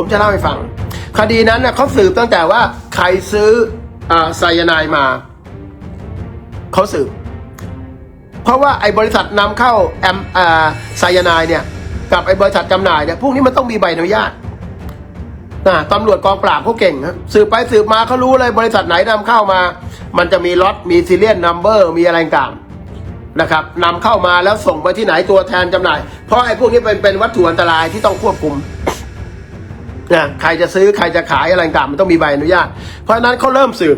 ผมจะเล่าให้ฟัง คดีนั้นเนี่ยเขาสืบตั้งแต่ว่าใครซื้ออไซยาไนด์มา เขาสืบ เพราะว่าไอ้บริษัทนำเข้าแอมอ่าไซยาไนด์เนี่ย กับไอ้บริษัทจำหน่ายเนี่ยพวกนี้มันต้องมีใบอนุญาตนะตำรวจกองปราบเขาเก่งครับสืบไปสืบมาเขารู้เลยบริษัทไหนนำเข้ามา มันจะมีล็อตมีซีเรียลนัมเบอร์มีอะไรต่างนะครับนำเข้ามาแล้วส่งไปที่ไหนตัวแทนจำหน่าย เพราะไอ้พวกนี้เป็นเป็นวัตถุอันตรายที่ต้องควบคุม นะใครจะซื้อใครจะขายอะไรต่างมันต้องมีใบอนุญาต เพราะฉะนั้นเขาเริ่มสืบ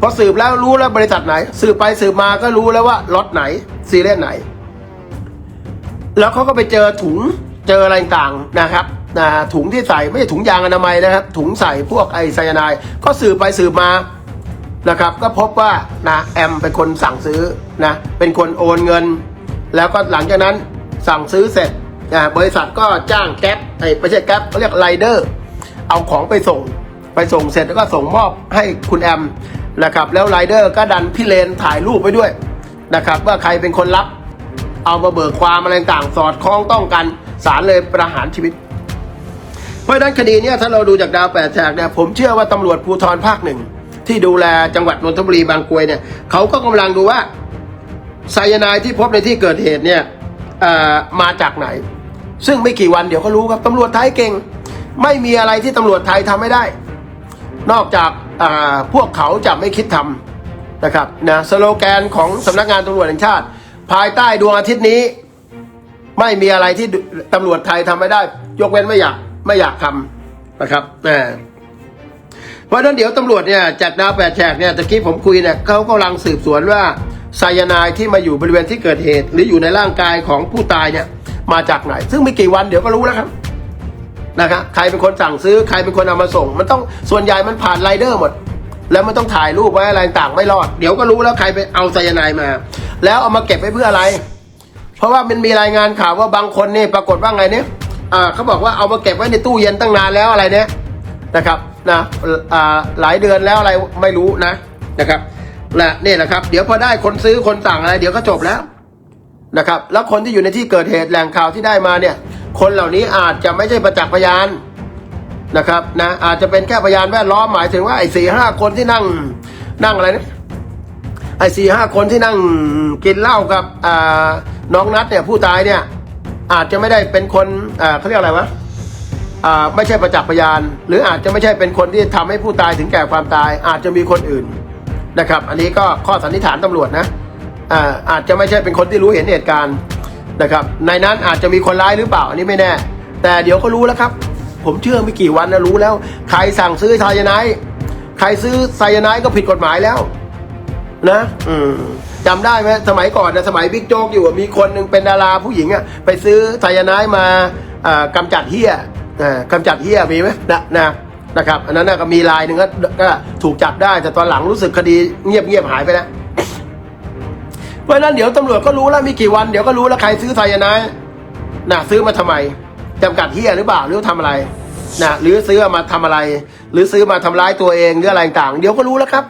พอสืบแล้วรู้แล้วบริษัทไหน สืบไปสืบมาก็รู้แล้วว่าล็อตไหนซีเรียลไหน แล้วเขาก็ไปเจอถุงเจออะไรต่างนะครับนะถุงที่ใส่ไม่ใช่ถุงยางอนามัยนะครับ ถุงใส่พวกไอไซยาไนด์ก็สืบไปสืบมานะครับ ก็พบว่านะแอมเป็นคนสั่งซื้อนะเป็นคนโอนเงิน แล้วก็หลังจากนั้นสั่งซื้อเสร็จนะบริษัทก็จ้างแก๊ปไอไม่ใช่แก๊ปเขาเรียกไรเดอร์ เอาของไปส่ง ไปส่งเสร็จแล้วก็ส่งมอบให้คุณแอมนะครับ แล้วไรเดอร์ก็ดันพี่เลนถ่ายรูปไว้ด้วยนะครับ ว่าใครเป็นคนรับ เอามาเบิกความอะไรต่างสอดคล้องต้องกันศาลเลยประหารชีวิต เพราะฉะนั้นคดีเนี้ยถ้าเราดูจากดาวแปดแฉกเนี่ยผมเชื่อว่าตำรวจภูธรภาคหนึ่งที่ดูแลจังหวัดนนทบุรีบางกรวยเนี่ยเขาก็กำลังดูว่าไซยาไนที่พบในที่เกิดเหตุเนี่ยมาจากไหน ซึ่งไม่กี่วันเดี๋ยวก็รู้ครับตำรวจไทยเก่ง ไม่มีอะไรที่ตำรวจไทยทำไม่ได้ นอกจากพวกเขาจะไม่คิดทำนะครับนะสโลแกนของสำนักงานตำรวจแห่งชาติ ภายใต้ดวงอาทิตย์นี้ ไม่มีอะไรที่ตำรวจไทยทำไม่ได้ ยกเว้นไม่อยากไม่อยากทำนะครับอ่าเพราะนั้นเดี๋ยวตำรวจเนี่ยจากดาวแปดแฉกเนี่ยตะกี้ผมคุยเนี่ยเขากำลังสืบสวนว่าไซยาไนด์ที่มาอยู่บริเวณที่เกิดเหตุ หรืออยู่ในร่างกายของผู้ตายเนี่ยมาจากไหน ซึ่งไม่กี่วันเดี๋ยวก็รู้แล้วครับ นะครับใครเป็นคนสั่งซื้อใครเป็นคนเอามาส่ง มันต้องส่วนใหญ่มันผ่านไรเดอร์หมด แล้วมันต้องถ่ายรูปไว้อะไรต่างไม่รอด เดี๋ยวก็รู้แล้วใครไปเอาไซยาไนมา แล้วเอามาเก็บไว้เพื่ออะไร เพราะว่ามันมีรายงานข่าวว่าบางคนนี่ปรากฏว่าไงเนี่ยอ่าเขาบอกว่าเอามาเก็บไว้ในตู้เย็นตั้งนานแล้วอะไรเนี่ยนะครับนะอ่าหลายเดือนแล้วอะไรไม่รู้นะนะครับและนี่แหละครับ เดี๋ยวพอได้คนซื้อคนสั่งอะไร เดี๋ยวก็จบแล้วนะครับ แล้วคนที่อยู่ในที่เกิดเหตุแหล่งข่าวที่ได้มาเนี่ย คนเหล่านี้อาจจะไม่ใช่ประจักษ์พยานนะครับนะอาจจะเป็นแค่พยานแวดล้อมหมายถึงว่าไอ้สี่ห้าคนที่นั่งนั่งอะไรนะไอ้สี่ห้าคนที่นั่งกินเหล้ากับน้องนัดเนี่ยผู้ตายเนี่ยอาจจะไม่ได้เป็นคนเขาเรียกอะไรวะอ่าไม่ใช่ประจักษ์พยาน หรืออาจจะไม่ใช่เป็นคนที่ทำให้ผู้ตายถึงแก่ความตาย อาจจะมีคนอื่นนะครับ อันนี้ก็ข้อสันนิษฐานตำรวจนะอาจจะไม่ใช่เป็นคนที่รู้เห็นเหตุการณ์ นะครับในนั้นอาจจะมีคนร้ายหรือเปล่าอันนี้ไม่แน่ แต่เดี๋ยวก็รู้แล้วครับ ผมเชื่อไม่กี่วันนะรู้แล้ว ใครสั่งซื้อไซยาไนด์ใครซื้อไซยาไนด์ก็ผิดกฎหมายแล้ว นะ อืมจำได้ไหมสมัยก่อนนะสมัยบิ๊กโจ๊กอยู่มีคนหนึ่งเป็นดาราผู้หญิงอะไปซื้อไซยาไนด์มาอ่ากำจัดเฮี้ยอ่ากำจัดเฮี้ยมีไหมนะนะนะครับ อันนั้นก็มีลายหนึ่งก็ถูกจับได้แต่ตอนหลังรู้สึกคดีเงียบเงียบหายไปแล้ว เพราะนั้นเดี๋ยวตำรวจก็รู้แล้วมีกี่วันเดี๋ยวก็รู้แล้วใครซื้อไซยาไนด์นะซื้อมาทำไมจำกัดเฮียหรือเปล่าหรือทำอะไรนะหรือซื้อมาทำอะไร หรือซื้อมาทำร้ายตัวเองหรืออะไรต่างเดี๋ยวก็รู้แล้วครับ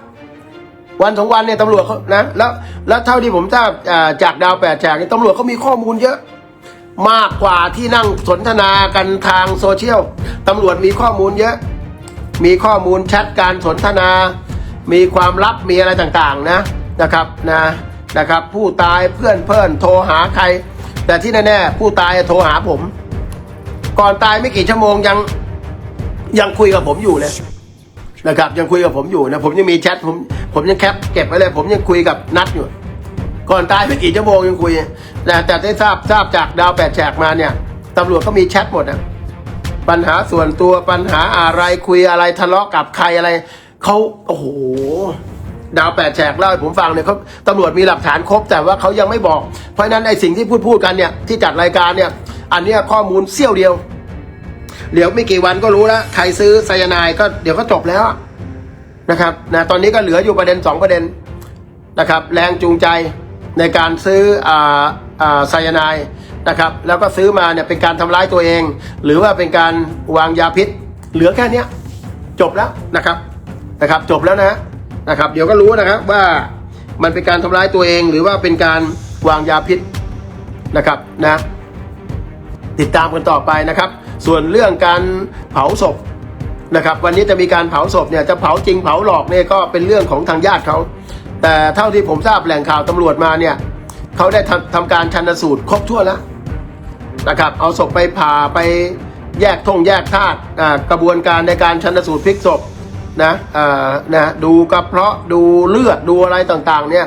วันสองวันเนี่ยตำรวจเขานะแล้วแล้วเท่าที่ผมทราบจากดาวแปดแฉกเนี่ยตำรวจเขามีข้อมูลเยอะมากกว่าที่นั่งสนทนากันทางโซเชียลตำรวจมีข้อมูลเยอะ มีข้อมูลแชทการสนทนา มีความลับมีอะไรต่างๆนะนะครับนะ นะครับ ผู้ตายเพื่อนเพื่อนโทรหาใคร แต่ที่แน่ๆผู้ตายโทรหาผม ก่อนตายไม่กี่ชั่วโมงยังยังคุยกับผมอยู่เลยนะครับ ยังคุยกับผมอยู่นะผมยังมีแชทผมผมยังแคปเก็บไว้เลย ผมยังคุยกับนัดอยู่ ก่อนตายไม่กี่ชั่วโมงยังคุยนะแต่ได้ทราบทราบจากดาวแปดแฉกมาเนี่ยตำรวจก็มีแชทหมดอะปัญหาส่วนตัวปัญหาอะไรคุยอะไรทะเลาะกับใครอะไรเขาโอ้โห ดาวแปดแฉกเล่าให้ผมฟังเนี่ยเขาตำรวจมีหลักฐานครบแต่ว่าเขายังไม่บอก เพราะฉะนั้นไอ้สิ่งที่พูดพูดกันเนี่ยที่จัดรายการเนี่ยอันเนี้ยข้อมูลเสี้ยวเดียว เดี๋ยวไม่กี่วันก็รู้แล้วใครซื้อไซยาไนด์ก็เดี๋ยวก็จบแล้วนะครับนะตอนนี้ก็เหลืออยู่ประเด็นสองประเด็นนะครับแรงจูงใจในการซื้ออ่าอ่าไซยาไนด์นะครับแล้วก็ซื้อมาเนี่ยเป็นการทำร้ายตัวเอง หรือว่าเป็นการวางยาพิษ เหลือแค่เนี้ยจบแล้วนะครับนะครับจบแล้วนะ นะครับ เดี๋ยวก็รู้นะครับว่ามันเป็นการทำร้ายตัวเอง หรือว่าเป็นการวางยาพิษนะครับนะติดตามกันต่อไปนะครับ ส่วนเรื่องการเผาศพนะครับ วันนี้จะมีการเผาศพเนี่ยจะเผาจริงเผาหลอกเนี่ยก็เป็นเรื่องของทางญาติเขาแต่เท่าที่ผมทราบแหล่งข่าวตำรวจมาเนี่ยเขาได้ทำทำการชันสูตรครบถ้วนแล้วนะครับ เอาศพไปผ่าไปแยกท่งแยกธาตุกระบวนการในการชันสูตรพลิกศพ นะอ่านะดูกระเพาะดูเลือดดูอะไรต่างๆ เนี่ย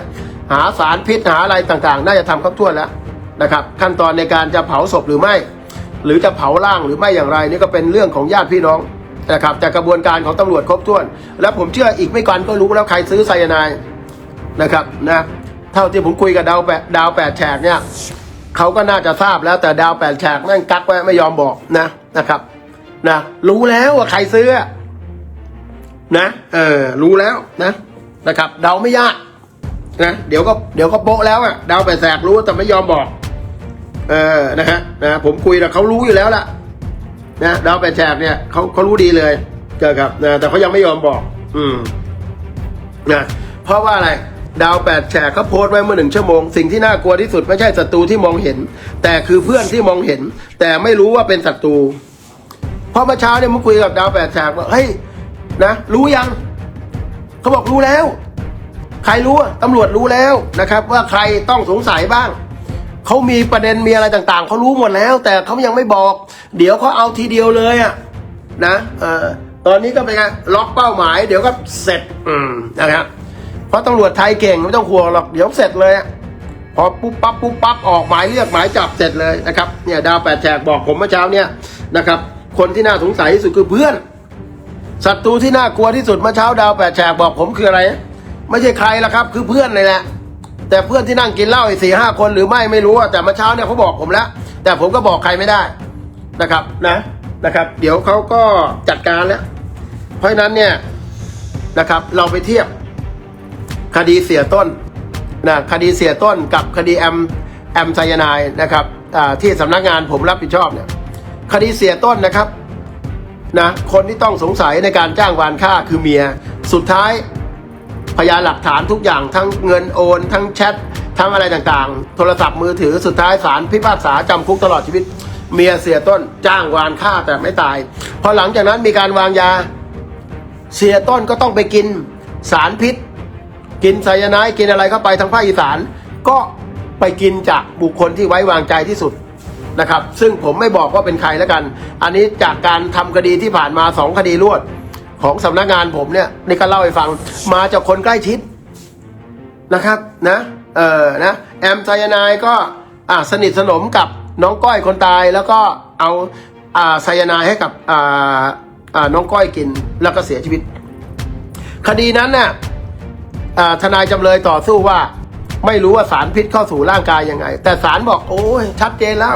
หาสารพิษหาอะไรต่างๆ น่าจะทำครบถ้วนแล้วนะครับ ขั้นตอนในการจะเผาศพหรือไม่ หรือจะเผาร่างหรือไม่อย่างไรนี่ก็เป็นเรื่องของญาติพี่น้องนะครับแต่กระบวนการของตำรวจครบถ้วน แล้วผมเชื่ออีกไม่ก่อนก็รู้แล้วใครซื้อไซยาไนนะครับนะเท่าที่ผมคุยกับดาวแปดดาวแปดแฉกเนี่ยเขาก็น่าจะทราบแล้วแต่ดาวแปดแฉกแม่งกักไว้ไม่ยอมบอกนะนะครับนะรู้แล้วว่าใครซื้อ นะเออรู้แล้วนะนะครับ เดาไม่ยากนะเดี๋ยวก็เดี๋ยวก็โปะแล้วอะดาวแปดแฉกรู้แต่ไม่ยอมบอก เออนะฮะนะผมคุยแล้วเขารู้อยู่แล้วล่ะนะดาวแปดแฉกเนี่ยเขาเขารู้ดีเลยเจอครับนะแต่เขายังไม่ยอมบอก อืมนะเพราะว่าอะไรดาวแปดแฉกเขาโพสต์ไว้เมื่อหนึ่งชั่วโมง สิ่งที่น่ากลัวที่สุดไม่ใช่ศัตรูที่มองเห็น แต่คือเพื่อนที่มองเห็น แต่ไม่รู้ว่าเป็นศัตรูพราะเมื่อเช้าเนี่ยผมคุยกับดาวแปดแฉกว่าเฮ้ย นะ รู้ยัง เขาบอกรู้แล้ว ใครรู้ตำรวจรู้แล้วนะครับ ว่าใครต้องสงสัยบ้างเขามีประเด็นมีอะไรต่างๆเขารู้หมดแล้ว แต่เขายังไม่บอก เดี๋ยวเขาเอาทีเดียวเลยอะนะเออตอนนี้ก็เป็นไงล็อกเป้าหมาย เดี๋ยวก็เสร็จอืมนะครับเพราะตำรวจไทยเก่งไม่ต้องห่วงหรอกเดี๋ยวเสร็จเลยอะพอปุ๊บปั๊บปุ๊บปั๊บออกหมายเรียกหมายจับเสร็จเลยนะครับเนี่ยดาวแปดแฉกบอกผมเมื่อเช้าเนี่ยนะครับ คนที่น่าสงสัยที่สุดคือเพื่อน ศัตรูที่น่ากลัวที่สุดเมื่อเช้าดาวแปดแฉกบอกผมคืออะไร ไม่ใช่ใครละครับ คือเพื่อนเลยแหละแต่เพื่อนที่นั่งกินเหล้าอีกสี่ห้าคนหรือไม่ไม่รู้แต่เมื่อเช้าเนี่ยเขาบอกผมแล้ว แต่ผมก็บอกใครไม่ได้นะครับนะนะครับ เดี๋ยวเขาก็จัดการแล้ว เพราะฉะนั้นเนี่ยนะครับ เราไปเทียบคดีเสียต้นนะคดีเสียต้นกับคดีแอมแอมไซยานด์นะครับที่สำนักงานผมรับผิดชอบเนี่ยคดีเสียต้นนะครับ นะคนที่ต้องสงสัยในการจ้างวานฆ่าคือเมีย สุดท้ายพยานหลักฐานทุกอย่างทั้งเงินโอน ทั้งแชททั้งอะไรต่างๆ โทรศัพท์มือถือสุดท้ายศาลพิพากษาจำคุกตลอดชีวิต เมียเสียต้นจ้างวานฆ่าแต่ไม่ตาย พอหลังจากนั้นมีการวางยา เสียต้นก็ต้องไปกินสารพิษ กินไซยาไนด์กินอะไรเข้าไปทางภาคอีสาน ก็ไปกินจากบุคคลที่ไว้วางใจที่สุด นะครับ ซึ่งผมไม่บอกว่าเป็นใครแล้วกัน อันนี้จากการทำคดีที่ผ่านมาสองคดีรวด ของสำนักงานผมเนี่ยนี่ก็เล่าให้ฟังมาจากคนใกล้ชิดนะครับนะเออนะแอมไซยานด์ก็อ่าสนิทสนมกับน้องก้อยคนตายแล้วก็เอาอ่าไซยานด์ให้กับอ่าอ่าน้องก้อยกินแล้วก็เสียชีวิต คดีนั้นน่ะอ่าทนายจำเลยต่อสู้ว่า ไม่รู้ว่าสารพิษเข้าสู่ร่างกายยังไง แต่สารบอกโอ้ยชัดเจนแล้ว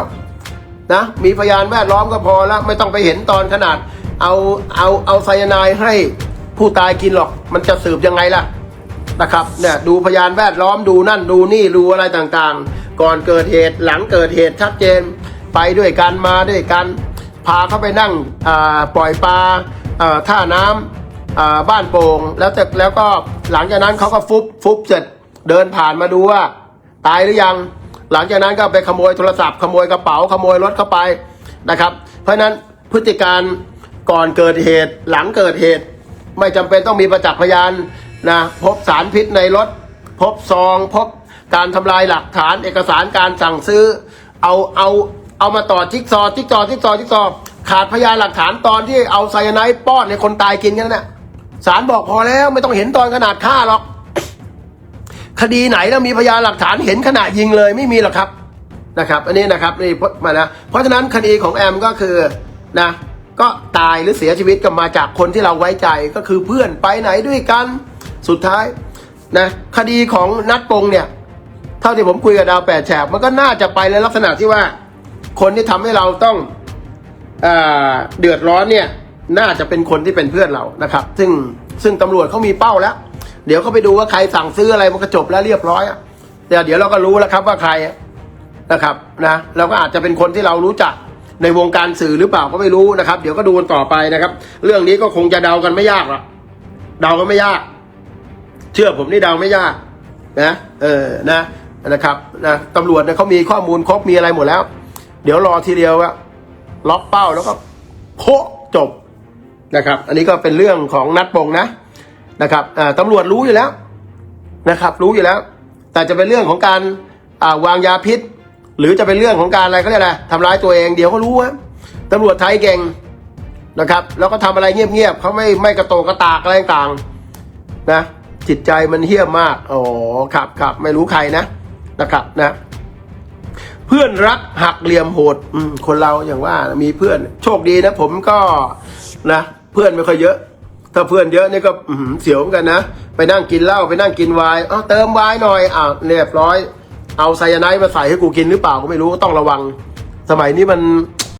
นะมีพยานแวดล้อมก็พอแล้วไม่ต้องไปเห็นตอนขนาด เอาเอาเอาไซยาไนด์ให้ผู้ตายกินหรอกมันจะสืบยังไงล่ะนะครับเนี่ยดูพยานแวดล้อมดูนั่นดูนี่ดูอะไรต่างๆ ก่อนเกิดเหตุหลังเกิดเหตุชัดเจนไปด้วยกันมาด้วยกัน พาเขาไปนั่งปล่อยปลาท่าน้ำอ่าบ้านโป่งแล้วแต่แล้วก็หลังจากนั้นเขาก็ฟุบฟุบเสร็จเดินผ่านมาดูว่า ตายหรือยัง หลังจากนั้นก็ไปขโมยโทรศัพท์ขโมยกระเป๋าขโมยรถเข้าไปนะครับ เพราะฉะนั้นพฤติการก่อนเกิดเหตุหลังเกิดเหตุ ไม่จำเป็นต้องมีประจักษ์พยานนะพบสารพิษในรถ พบซอง พบการทำลายหลักฐานเอกสารการสั่งซื้อ เอาเอาเอามาต่อจิ๊กซอจิ๊กซอจิ๊กซอจิ๊กซอขาดพยานหลักฐานตอนที่เอาไซยาไนด์ป้อนในคนตายกินกันนั่นแหละศาลบอกพอแล้วไม่ต้องเห็นตอนขนาดฆ่าหรอก คดีไหนแล้วมีพยานหลักฐานเห็นขณะยิงเลยไม่มีหรอกครับนะครับ อันนี้นะครับนี่พมานะเพราะฉะนั้นคดีของแอมก็คือนะก็ตายหรือเสียชีวิตก็มาจากคนที่เราไว้ใจก็คือเพื่อนไปไหนด้วยกันสุดท้ายนะคดีของนัดปงเนี่ย เท่าที่ผมคุยกับดาวแปดแฉกมันก็น่าจะไปในลักษณะที่ว่า คนที่ทำให้เราต้องเอเดือดร้อนเนี่ย น่าจะเป็นคนที่เป็นเพื่อนเรานะครับ ซึ่งซึ่งตำรวจเขามีเป้าแล้ว เดี๋ยวเขาไปดูว่าใครสั่งซื้ออะไรมันก็จบแล้วเรียบร้อยอะแต่เดี๋ยวเราก็รู้แล้วครับว่าใครนะครับนะเราก็อาจจะเป็นคนที่เรารู้จักในวงการสื่อหรือเปล่าก็ไม่รู้นะครับ เดี๋ยวก็ดูกันต่อไปนะครับ เรื่องนี้ก็คงจะเดากันไม่ยากหรอกเดาก็ไม่ยาก เชื่อผมนี่เดาไม่ยาก นะเออนะนะครับนะตำรวจเนี่ยเขามีข้อมูลครบมีอะไรหมดแล้ว เดี๋ยวรอทีเดียวอะล็อกเป้าแล้วก็โคจบนะครับ อันนี้ก็เป็นเรื่องของนัดปงนะ นะครับตำรวจรู้อยู่แล้วนะครับ รู้อยู่แล้ว แต่จะเป็นเรื่องของการาวางยาพิษ หรือจะเป็นเรื่องของการอะไรก็เรียกอะไรทำร้ายตัวเองเดี๋ยวก็รู้ว่าตำรวจไทยเก่งนะครับ แล้วก็ทำอะไรเงียบๆเขาไม่ไม่กระโตกกระตากอะไรต่างๆนะจิตใจมันเหี้ยมมากอ๋อครับครับไม่รู้ใครนะนะครับนะ เพื่อนรักหักเหลี่ยมโหดคนเราอย่างว่ามีเพื่อน โชคดีนะ ผมก็นะ เพื่อนไม่ค่อยเยอะ ถ้าเพื่อนเยอะนี่ก็เสียวเหมือนกันนะ ไปนั่งกินเหล้าไปนั่งกินไวน์เอาเติมไวน์หน่อยอะเรียบร้อย เอาไซยาไนด์มาใส่ให้กูกินหรือเปล่าก็ไม่รู้ก็ต้องระวัง สมัยนี้มัน